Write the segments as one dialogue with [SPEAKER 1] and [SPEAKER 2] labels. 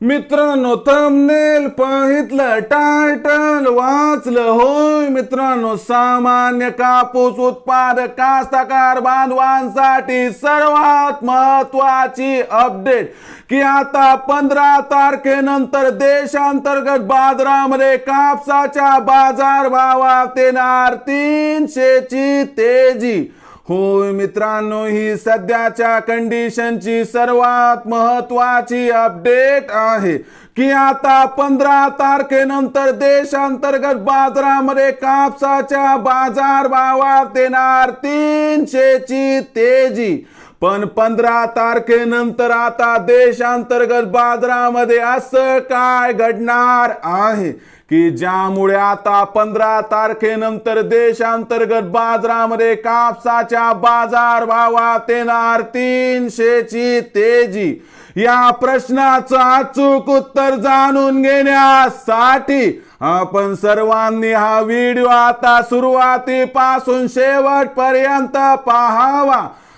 [SPEAKER 1] मित्रांनो thumbnail पाहितलं title वाचलं. होय मित्रांनो सामान्य कापूस उत्पादक कास्तकार बांधवांसाठी सर्वात महत्वाची अपडेट की आता पंधरा तारखेनंतर देशांतर्गत बाजारामध्ये कापसाच्या बाजार भावात येणार तीनशेची तेजी. होय मित्रांनो ही सध्याच्या कंडिशनची सर्वात महत्वाची अपडेट आहे की आता पंधरा तारखेनंतर देशांतर्गत बाजारामध्ये कापसाच्या बाजार भावात येणार तीनशेची तेजी. पण पंधरा तारखेनंतर आता देशांतर्गत बाजारामध्ये असं काय घडणार आहे? की ज्यामुळे आता पंधरा तारखेनंतर देशांतर्गत बाजारामध्ये कापसाच्या बाजार भावात येणार तीनशेची तेजी? या प्रश्नाचं अचूक उत्तर जाणून घेण्यासाठी आपण सर्वांनी हा व्हिडिओ आता सुरुवातीपासून शेवटपर्यंत पाहावा.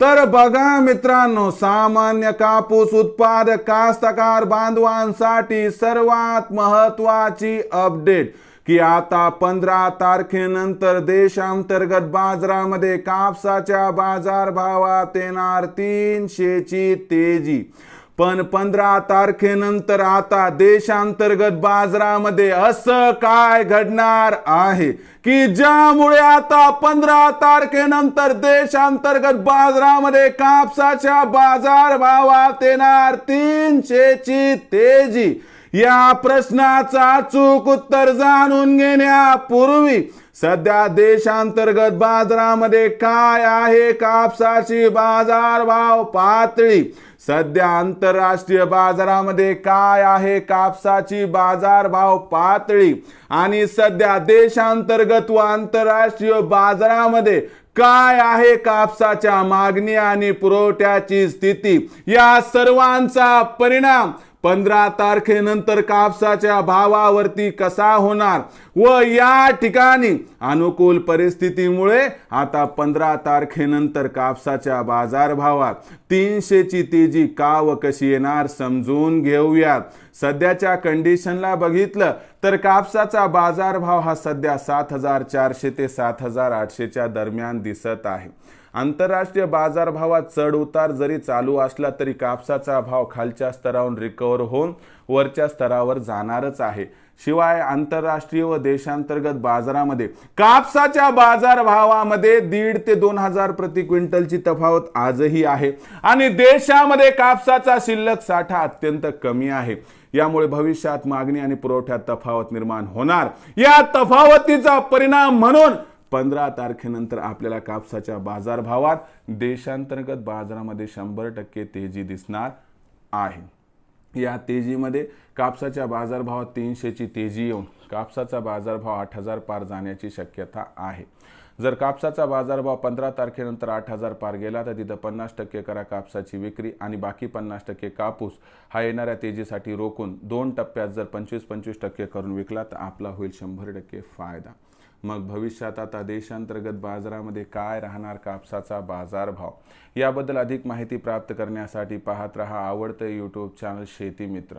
[SPEAKER 1] तर बघा मित्रांनो सामान्य कापूस उत्पादक कास्तकार बांधवांसाठी सर्वात महत्वाची अपडेट की आता पंधरा तारखेनंतर देशांतर्गत बाजारामध्ये कापसाच्या बाजार भावात येणार तीनशेची तेजी. पण पंधरा तारखेनंतर आता देशांतर्गत बाजारामध्ये असं काय घडणार आहे? की ज्यामुळे आता पंधरा तारखेनंतर देशांतर्गत बाजारामध्ये कापसाच्या बाजार भावात येणार तीनशेची तेजी? या प्रश्नाचा चूक उत्तर जाणून घेण्यापूर्वी सध्या देशांतर्गत बाजारामध्ये काय आहे? कापसाची बाजारभाव पातळी सध्या आंतरराष्ट्रीय बाजारामध्ये काय आहे? कापसाची बाजारभाव पातळी. आणि सध्या देशांतर्गत व आंतरराष्ट्रीय बाजारामध्ये काय आहे कापसाच्या मागणी आणि पुरवठ्याची स्थिती? या सर्वांचा परिणाम पंधरा तारखेनंतर कापसाच्या भावावरती कसा होणार? व या ठिकाणी अनुकूल परिस्थितीमुळे आता पंधरा तारखेनंतर कापसाच्या बाजारभावात तीनशेची तेजी का व कशी येणार समजून घेऊयात. सध्याच्या कंडिशनला बघितलं तर कापसाचा बाजारभाव हा सध्या सात हजार चारशे ते सात हजार आठशेच्या दरम्यान दिसत आहे. आंतरराष्ट्रीय बाजारभावात चढ उतार जरी चालू असला तरी कापसाचा भाव खालच्या स्तरावरून रिकवर होऊन वरच्या स्तरावर जाणारच आहे. शिवाय आंतरराष्ट्रीय व देशांतर्गत बाजारामध्ये कापसाच्या बाजार भावामध्ये दीड ते दोन हजार प्रति क्विंटलची तफावत आजही आहे. आणि देशामध्ये कापसाचा शिल्लक साठा अत्यंत कमी आहे. यामुळे भविष्यात मागणी आणि पुरवठ्यात तफावत निर्माण होणार. या तफावतीचा परिणाम म्हणून पंधरा तारखेनंतर आपल्याला कापसाच्या बाजारभावात देशांतर्गत बाजारामध्ये शंभर टक्के तेजी दिसणार आहे. या तेजीमध्ये कापसाच्या बाजारभावात तीनशेची तेजी येऊन कापसाचा बाजारभाव आठ हजार पार जाण्याची शक्यता आहे. जर कापसाचा बाजारभाव पंधरा तारखेनंतर आठ हजार पार गेला तर तिथं पन्नास टक्के करा कापसाची विक्री आणि बाकी पन्नास टक्के कापूस हा येणाऱ्या तेजीसाठी रोखून दोन टप्प्यात जर पंचवीस पंचवीस टक्के करून विकला तर आपला होईल शंभर टक्के फायदा. मग भविष्यात आता देशांतर्गत बाजारामध्ये काय राहणार कापसाचा बाजारभाव? याबद्दल अधिक माहिती प्राप्त करण्यासाठी पाहत रहा आवडतं यूट्यूब चॅनल शेती मित्र.